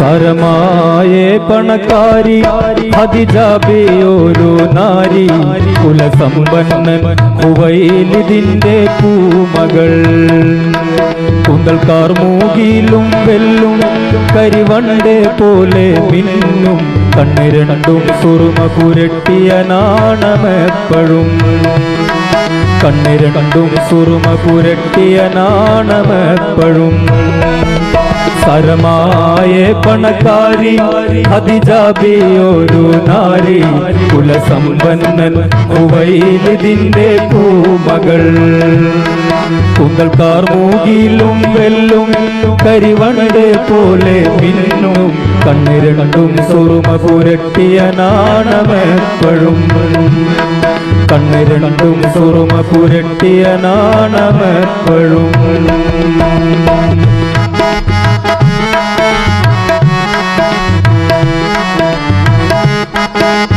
സാരമായേ പണക്കാരി ഹതിജാബിയൊരു നാരി കുലസമ്പന്നൻ കുവയിലിതിന്റെ പൂമകൾ. കുന്തൽക്കാർ മൂകിലും വെല്ലും കരിവണ്ടെ പോലെ മിന്നും കണ്ണിരണ്ടും സുറുമ പുരട്ടിയ നാണമെപ്പോഴും. കണ്ണിരണ്ടും സുറുമ പുരട്ടിയ നാണമെപ്പോഴും. സരമായ പണക്കാരി അതിജാബിയൊരു നാരി കുലസമ്പന്നൻ കുവൈലിതിന്റെ പൂമകൾ. കുന്തൽക്കാർ മൂകിലും വെല്ലും കരിവണ്ട് പോലെ മിന്നും കണ്ണിരണ്ടും സുറുമ പുരട്ടിയ നാണമെപ്പോഴും കണ്ണിരണ്ടും സുറുമ പുരട്ടിയ നാണമെപ്പോഴും Thank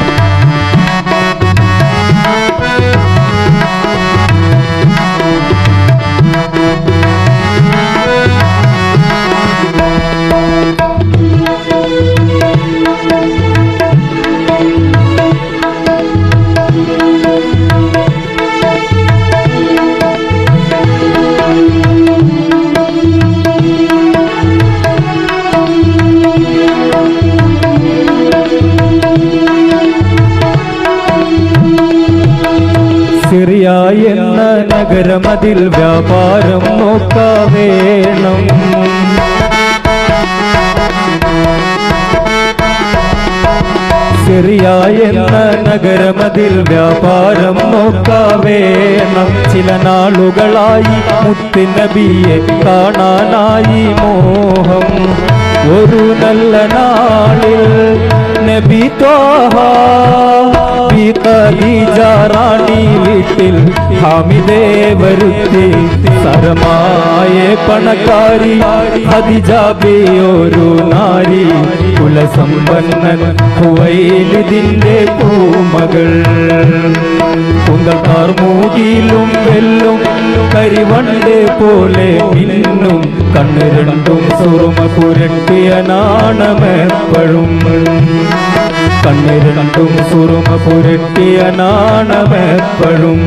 you. സിറിയ എന്ന നഗരമതിൽ വ്യാപാരം നോക്കാവേണം സിറിയ എന്ന നഗരമതിൽ വ്യാപാരം നോക്കാവേണം ചില നാളുകളായി മുത്തുനബിയെ കാണാനായി മോഹം. ഒരു നല്ല നാളിൽ നബി ത്വാഹ ഹാമിദേ വരുത്തി സരമായ പണക്കാരി. ഹദിജാബിയൊരു നാരി. കുലസമ്പന്നൻ ഹുവൈലിതിന്റെ പൂമകൾ. കുന്തക്കാർ മൂകിലും വെല്ലും കരിവണ്ട് പോലെ മിന്നും. കണ്ണ് രണ്ടും സുറുമ പുരട്ടിയ നാണമെപ്പോഴും. കണ്ണിരണ്ടും സുറുമ പുരട്ടിയ നാണമെപ്പഴും